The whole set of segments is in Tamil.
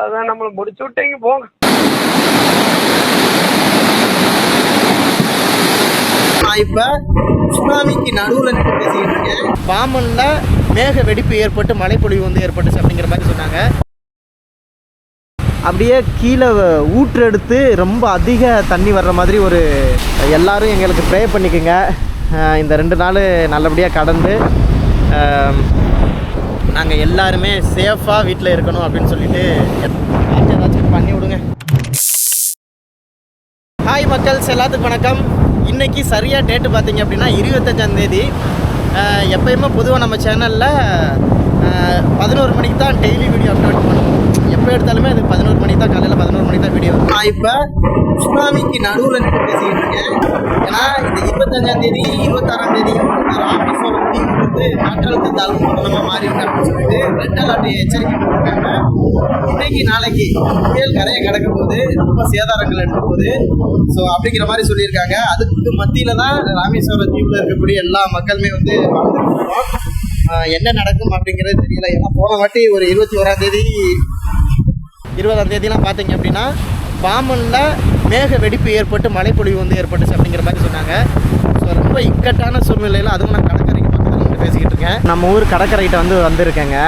அவ்வளவுதான் நம்மளை முடிச்சு விட்டீங்க போங்க. நான் இப்போ சுனாமிக்கு நடுவில் நின்று பேசிக்கிட்டு இருக்கேன். பாமனில் மேக வெடிப்பு ஏற்பட்டு மழைப்பொழிவு வந்து ஏற்பட்டுச்சு அப்படிங்கிற மாதிரி சொன்னாங்க. அப்படியே கீழே ஊற்று எடுத்து ரொம்ப அதிக தண்ணி வர்ற மாதிரி ஒரு எல்லாரும் எங்களுக்கு ப்ரே பண்ணிக்கோங்க. இந்த ரெண்டு நாள் நல்லபடியாக கடந்து நாங்கள் எல்லாருமே சேஃபாக வீட்டில் இருக்கணும் அப்படின்னு சொல்லிட்டு ஏதாச்சும் ஏதாச்சும் பண்ணி விடுங்க. ஹாய் மக்கள்ஸ் எல்லாத்துக்கும் வணக்கம். இன்னைக்கு சரியாக டேட்டு பார்த்தீங்க அப்படின்னா இருபத்தஞ்சாந்தேதி எப்பயுமே பொதுவாக நம்ம சேனலில் பதினோரு மணிக்கு தான் டெய்லி வீடியோ அப்லோட் பண்ணுவோம். எப்போ எடுத்தாலுமே அது பதினோரு மணிக்கு தான் காலையில் பதினோரு மணிக்கு தான் வீடியோ நான் இப்போ சுனாமிக்கு நடுவில் நின்று பேசிக்கிட்டு இருக்கேன். ஏன்னா இந்த இருபத்தஞ்சாந்தேதி இருபத்தாறாம் தேதியும் வந்து மக்களுக்கு தாழ்வு மண்டலமாக மாறி இருக்கு அப்படின்னு சொல்லிட்டு ரெண்டாவது அலர்ட் எச்சரிக்கை கொடுத்துருக்காங்க இன்னைக்கு நாளைக்கு புயல் கரையை கிடக்கும் போது ரொம்ப சேதாரங்கள் எடுக்கும் போது ஸோ அப்படிங்கிற மாதிரி சொல்லியிருக்காங்க. அதுக்கு மத்தியில தான் ராமேஸ்வரம் தீவில் இருக்கக்கூடிய எல்லா மக்களுமே வந்து என்ன நடக்கும் அப்படிங்கிறது தெரியல. ஏன்னா போன வாட்டி ஒரு இருபத்தி ஓராம் தேதி இருபதாம் தேதிலாம் பார்த்தீங்க அப்படின்னா பாமனில் மேக வெடிப்பு ஏற்பட்டு மழைப்பொழிவு வந்து ஏற்பட்டுச்சு அப்படிங்கிற மாதிரி சொன்னாங்க. ஸோ ரொம்ப இக்கட்டான சூழ்நிலையில் அதுவும் நான் கடக்க பக்கத்தில் வந்து பேசிக்கிட்டு இருக்கேன் நம்ம ஊர் கடற்கரைகிட்ட வந்து வந்திருக்கேங்க.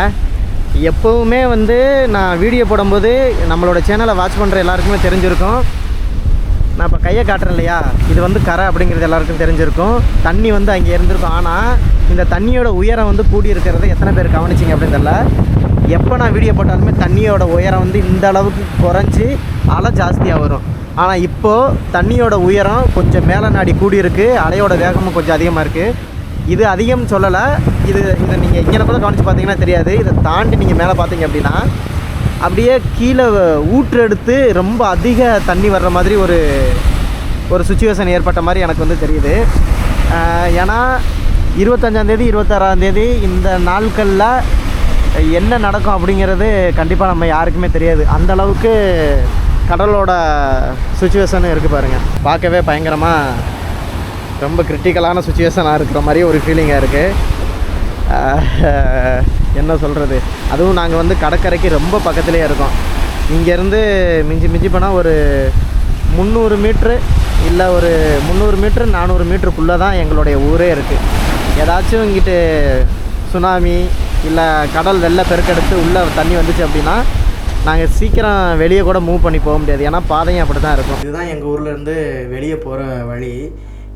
எப்போவுமே வந்து நான் வீடியோ போடும்போது நம்மளோட சேனலை வாட்ச் பண்ணுற எல்லாருக்குமே தெரிஞ்சிருக்கும். நான் இப்போ கையை காட்டுறேன் இல்லையா? இது வந்து கரை அப்படிங்கிறது எல்லாருக்கும் தெரிஞ்சிருக்கும். தண்ணி வந்து அங்கே இருந்திருக்கும். ஆனால் இந்த தண்ணியோட உயரம் வந்து கூடி இருக்கிறத எத்தனை பேர் கவனிச்சிங்க அப்படின்னு தெரில எப்போ நான் வீடியோ போட்டாலுமே தண்ணியோட உயரம் வந்து இந்த அளவுக்கு குறைஞ்சி அலை ஜாஸ்தியாக வரும். ஆனால் இப்போது தண்ணியோட உயரம் கொஞ்சம் மேலே நாடி கூடியிருக்கு. அலையோட வேகமும் கொஞ்சம் அதிகமாக இருக்குது இது அதிகம் சொல்லலை. இது இதை நீங்கள் இங்கே கூட கவனித்து பார்த்தீங்கன்னா தெரியாது. இதை தாண்டி நீங்கள் மேலே பார்த்தீங்க அப்படின்னா அப்படியே கீழே ஊற்று எடுத்து ரொம்ப அதிக தண்ணி வர்ற மாதிரி ஒரு ஒரு சுச்சுவேஷன் ஏற்பட்ட மாதிரி எனக்கு வந்து தெரியுது. ஏன்னா இருபத்தஞ்சாந்தேதி இருபத்தாறாந்தேதி இந்த நாட்களில் என்ன நடக்கும் அப்படிங்கிறது கண்டிப்பாக நம்ம யாருக்குமே தெரியாது. அந்த அளவுக்கு கடலோட சுச்சுவேஷன் இருக்குது பாருங்கள் பார்க்கவே பயங்கரமாக ரொம்ப கிரிட்டிக்கலான சுச்சுவேஷனாக இருக்கிற மாதிரி ஒரு ஃபீலிங்காக இருக்குது என்ன சொல்கிறது அதுவும் நாங்கள் வந்து கடற்கரைக்கு ரொம்ப பக்கத்துலேயே இருக்கோம். இங்கேருந்து மிஞ்சி மிஞ்சி போனால் ஒரு முந்நூறு மீட்ரு இல்லை ஒரு முந்நூறு மீட்ரு நானூறு மீட்ருக்குள்ளே தான் எங்களுடைய ஊரே இருக்குது ஏதாச்சும் இங்கிட்டு சுனாமி இல்லை கடல் வெள்ளை பெருக்கெடுத்து உள்ளே தண்ணி வந்துச்சு அப்படின்னா நாங்கள் சீக்கிரம் வெளியே கூட மூவ் பண்ணி போக முடியாது. ஏன்னா பாதையும் அப்படி தான் இருக்கும். இதுதான் எங்கள் ஊர்லேருந்து வெளியே போகிற வழி.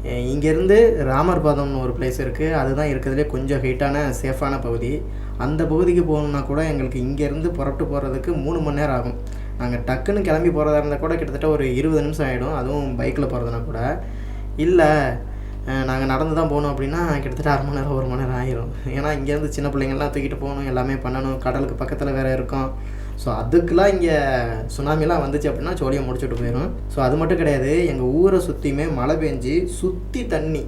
இங்கேருந்து இங்கேருந்து ராமர்பாதம்னு ஒரு பிளேஸ் இருக்குது அதுதான் இருக்கிறதுலே கொஞ்சம் ஹைட்டான சேஃபான பகுதி. அந்த பகுதிக்கு போகணுன்னா கூட எங்களுக்கு இங்கேருந்து புறப்பட்டு போகிறதுக்கு மூணு மணி நேரம் ஆகும். நாங்கள் டக்குன்னு கிளம்பி போகிறதா இருந்தால் கூட கிட்டத்தட்ட ஒரு இருபது நிமிஷம் ஆகிடும் அதுவும் பைக்கில் போகிறதுனா கூட. இல்லை நாங்கள் நடந்து தான் போகணும் அப்படின்னா கிட்டத்தட்ட அரை மணி நேரம் ஒரு மணி நேரம் ஆயிரும். ஏன்னா இங்கேருந்து சின்ன பிள்ளைங்கள்லாம் தூக்கிட்டு போகணும் எல்லாமே பண்ணணும். கடலுக்கு பக்கத்தில் வேறு இருக்கோம். ஸோ அதுக்கெலாம் இங்கே சுனாமிலாம் வந்துச்சு அப்படின்னா சோழியை முடிச்சுட்டு போயிடும் ஸோ அது மட்டும் கிடையாது. எங்கள் ஊரை சுற்றியுமே மழை பெஞ்சு சுற்றி தண்ணி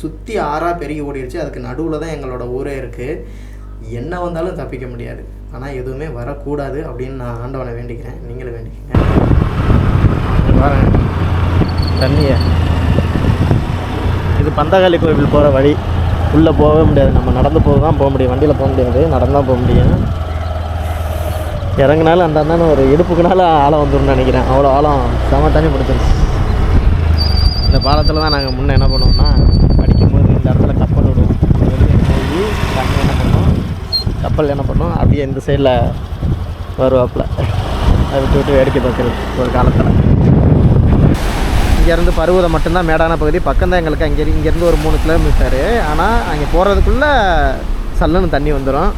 சுற்றி ஆறாக பெருகி ஓடிடுச்சு அதுக்கு நடுவில் தான் எங்களோட ஊரே இருக்குது என்ன வந்தாலும் தப்பிக்க முடியாது. ஆனால் எதுவுமே வரக்கூடாது அப்படின்னு நான் ஆண்டவனை வேண்டிக்கிறேன். நீங்களும் வேண்டிக்கங்க. வரேன் தண்ணியை. இது பந்தகாளி கோவில் போகிற வழி. உள்ளே போகவே முடியாது. நம்ம நடந்து போக தான் போக முடியும். வண்டியில் போக முடியாது. நடந்து தான் போக முடியும். இறங்குனாலும் அந்த அந்தான ஒரு இடுப்புக்குனால ஆழம் வந்துடும் நினைக்கிறேன். அவ்வளோ ஆழம் செம தண்ணி பிடிச்சிருச்சு. இந்த பாலத்தில் தான் நாங்கள் முன்னே என்ன பண்ணுவோம்னா படிக்கும்போது இந்த இடத்துல கப்பல் விடுவோம். போய் தண்ணி என்ன பண்ணுவோம் கப்பல் என்ன பண்ணுவோம் அப்படியே இந்த சைடில் வருவாப்பில். அதை விட்டு விட்டு வேடிக்கை பார்க்குறது ஒரு காலத்தில். இங்கேருந்து பருவதம் மட்டும்தான் மேடான பகுதி. பக்கம் தான் எங்களுக்கு அங்கே இங்கேருந்து ஒரு மூணு கிலோமீட்டரு ஆனால் அங்கே போகிறதுக்குள்ளே சல்லுன்னு தண்ணி வந்துடும்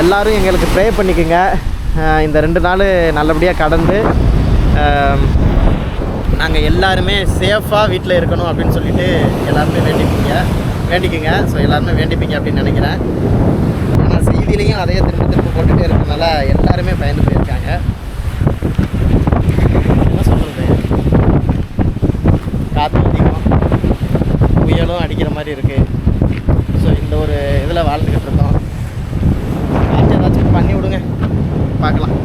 எல்லோரும் எங்களுக்கு ப்ரே பண்ணிக்கோங்க. இந்த ரெண்டு நாள் நல்லபடியாக கடந்து நாங்கள் எல்லாருமே சேஃபாக வீட்டில் இருக்கணும் அப்படின்னு சொல்லிட்டு எல்லாருமே வேண்டிப்பீங்க. வேண்டிக்கோங்க. ஸோ எல்லாருமே வேண்டிப்பீங்க அப்படின்னு நினைக்கிறேன். ஆனால் செய்தியிலையும் அதையே திரும்ப திரும்ப போட்டுகிட்டே இருக்கிறதுனால எல்லாருமே பயந்து போயிருக்காங்க. என்ன சொல்கிறது காற்று அதிகம் புயலும் அடிக்கிற மாதிரி இருக்குது ஸோ இந்த ஒரு இதில் வாழ்ந்துக்கிட்டு பார்க்கலாம்